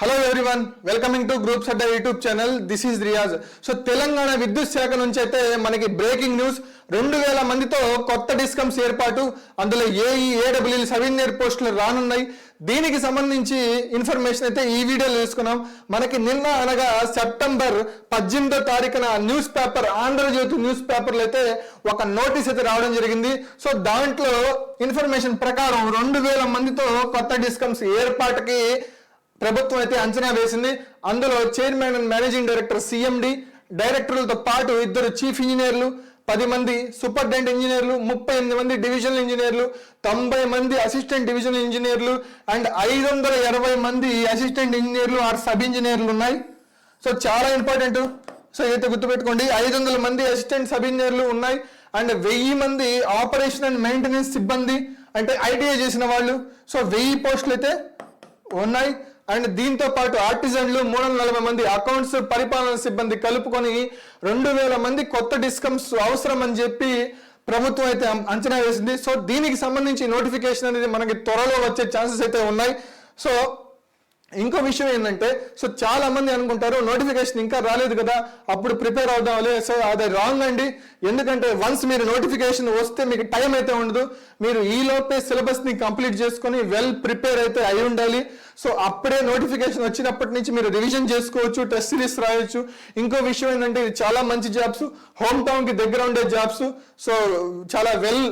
Hello everyone welcoming to groups Adda YouTube channel this is Riyaz so Telangana విద్యుత్ శాఖ నుంచి అయితే మనకి బ్రేకింగ్ న్యూస్ రెండు వేల మందితో కొత్త డిస్కమ్స్ ఏర్పాటు అందులో ఏఈ ఏడబ్ల్యూ సవీనియర్ పోస్టులు రానున్నాయి. దీనికి సంబంధించి ఇన్ఫర్మేషన్ అయితే ఈ వీడియోలో తీసుకున్నాం మనకి నిన్న అనగా సెప్టెంబర్ పద్దెనిమిదో తారీఖున న్యూస్ పేపర్ ఆంధ్రజ్యోతి న్యూస్ పేపర్లో అయితే ఒక నోటీస్ అయితే రావడం జరిగింది. సో దాంట్లో ఇన్ఫర్మేషన్ ప్రకారం రెండు వేల మందితో కొత్త డిస్కమ్స్ ఏర్పాటుకి ప్రభుత్వం అయితే అంచనా వేసింది. అందులో chairman and managing director CMD డైరెక్టర్లతో పాటు ఇద్దరు చీఫ్ ఇంజనీర్లు పది మంది సూపరింటెండెంట్ ఇంజనీర్లు ముప్పై ఎనిమిది మంది డివిజనల్ ఇంజనీర్లు తొంభై మంది అసిస్టెంట్ డివిజనల్ ఇంజనీర్లు అండ్ ఐదు వందల ఇరవై మంది అసిస్టెంట్ ఇంజనీర్లు ఆర్ సబ్ ఇంజనీర్లు ఉన్నాయి. సో చాలా ఇంపార్టెంట్. సో అయితే గుర్తుపెట్టుకోండి. ఐదు వందల మంది అసిస్టెంట్ సబ్ ఇంజనీర్లు ఉన్నాయి అండ్ వెయ్యి మంది ఆపరేషన్ అండ్ మెయింటెనెన్స్ సిబ్బంది అంటే ఐటీఐ చేసిన వాళ్ళు. సో వెయ్యి పోస్టులు అయితే ఉన్నాయి. అండ్ దీంతో పాటు ఆర్టిజన్లు మూడు వందల నలభై మంది అకౌంట్స్ పరిపాలన సిబ్బంది కలుపుకొని రెండు వేల మంది కొత్త డిస్కమ్స్ అవసరం అని చెప్పి ప్రభుత్వం అయితే అంచనా వేసింది. సో దీనికి సంబంధించి నోటిఫికేషన్ అనేది మనకి త్వరలో వచ్చే ఛాన్సెస్ అయితే ఉన్నాయి. సో ఇంకో విషయం ఏంటంటే సో చాలా మంది అనుకుంటారు నోటిఫికేషన్ ఇంకా రాలేదు కదా అప్పుడు ప్రిపేర్ అవుదాంలే సో అది రాంగ్ అండి. ఎందుకంటే వన్స్ మీరు నోటిఫికేషన్ వస్తే మీకు టైం అయితే ఉండదు. మీరు ఈ లోపే సిలబస్ని కంప్లీట్ చేసుకొని వెల్ ప్రిపేర్ అయితే అయి ఉండాలి. సో అప్పుడే నోటిఫికేషన్ వచ్చినప్పటి నుంచి మీరు రివిజన్ చేసుకోవచ్చు టెస్ట్ సిరీస్ రాయొచ్చు. ఇంకో విషయం ఏంటంటే ఇది చాలా మంచి జాబ్స్ హోమ్ టౌన్కి దగ్గర ఉండే జాబ్స్ సో చాలా వెల్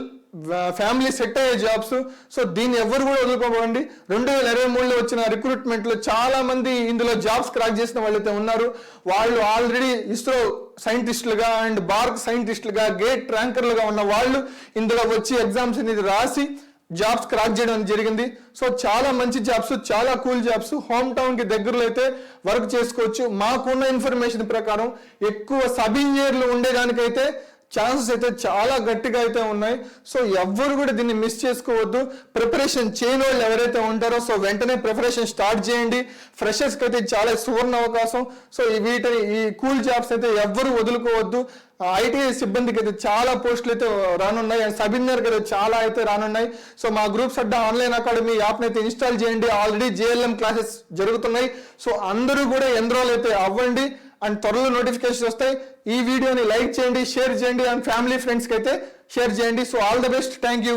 ఫ్యామిలీ సెట్ అయ్యే జాబ్స్ సో దీన్ని ఎవరు కూడా వదులుకోకండి. రెండు వేల ఇరవై మూడులో వచ్చిన రిక్రూట్మెంట్లో చాలామంది చాలా మంది ఇందులో జాబ్స్ క్రాక్ చేసిన వాళ్ళైతే ఉన్నారు. వాళ్ళు ఆల్రెడీ ఇస్రో సైంటిస్టులుగా అండ్ బార్క్ సైంటిస్టులుగా గేట్ ర్యాంకర్లుగా ఉన్న వాళ్ళు ఇందులో వచ్చి ఎగ్జామ్స్ అనేది రాసి జాబ్స్ క్రాక్ చేయడం జరిగింది. సో చాలా మంచి జాబ్స్ చాలా కూల్ జాబ్స్ హోమ్ టౌన్కి దగ్గరలో అయితే వర్క్ చేసుకోవచ్చు. మాకున్న ఇన్ఫర్మేషన్ ప్రకారం ఎక్కువ సబ్ ఇంజనీర్లు ఉండేదానికైతే ఛాన్సెస్ అయితే చాలా గట్టిగా అయితే ఉన్నాయి. సో ఎవ్వరు కూడా దీన్ని మిస్ చేసుకోవద్దు. ప్రిపరేషన్ చేయని వాళ్ళు ఎవరైతే ఉంటారో సో వెంటనే ప్రిపరేషన్ స్టార్ట్ చేయండి. ఫ్రెషర్స్కి అయితే చాలా సువర్ణ అవకాశం. సో ఈ వీటిని ఈ కూల్ జాబ్స్ అయితే ఎవ్వరు వదులుకోవద్దు. ఐటీఐ సిబ్బందికి అయితే చాలా పోస్టులు అయితే రానున్నాయి. అండ్ సబ్ ఇంజనీర్కి చాలా అయితే రానున్నాయి. సో మా గ్రూప్స్ అడ్డా ఆన్లైన్ అకాడమీ యాప్ని అయితే ఇన్స్టాల్ చేయండి. ఆల్రెడీ జేఎల్ఎం క్లాసెస్ జరుగుతున్నాయి. సో అందరూ కూడా ఎన్రోల్ అయితే అవ్వండి. అండ్ త్వరలో నోటిఫికేషన్ వస్తాయి. ఈ వీడియోని లైక్ చేయండి షేర్ చేయండి అండ్ ఫ్యామిలీ ఫ్రెండ్స్కి అయితే షేర్ చేయండి. So all the best. Thank you.